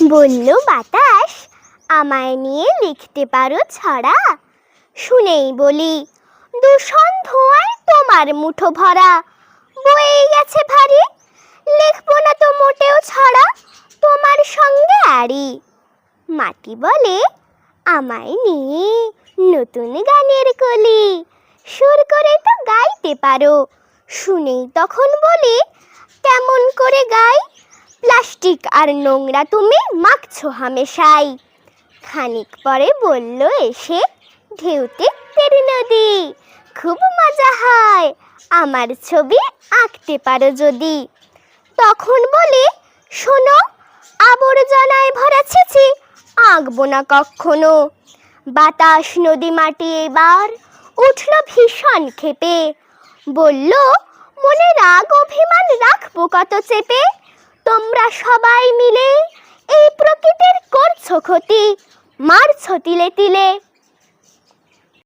বলল, বাতাস, আমায় নিয়ে লিখতে পারো ছড়া। শুনেই বলি দূষণ ধোঁয়ায় তোমার মুঠো ভরা। বয়ে গেছে ভারী, লিখব না তো মোটেও ছড়া, তোমার সঙ্গে আড়ি। মাটি বলে, আমায় নিয়ে নতুন গানের কলি, সুর করে তো গাইতে পারো। শুনেই তখন বলি প্লাস্টিক আর নোংরা তুমি মাখছো হামেশাই। খানিক পরে বলল এসে ঢেউতে তেরে নদী। খুব মজা হয়, আমার ছবি আঁকতে পারো যদি। তখন বলে, শোনো, আবর্জনায় ভরা ছিছি, আঁকবো না কখনো। বাতাস নদী মাটি এবার উঠল ভীষণ ক্ষেপে। বলল মনে রাগ অভিমান রাখব কত চেপে। তোমরা সবাই মিলে এই প্রকৃতির করছ ক্ষতি মারছো তিলে তিলে?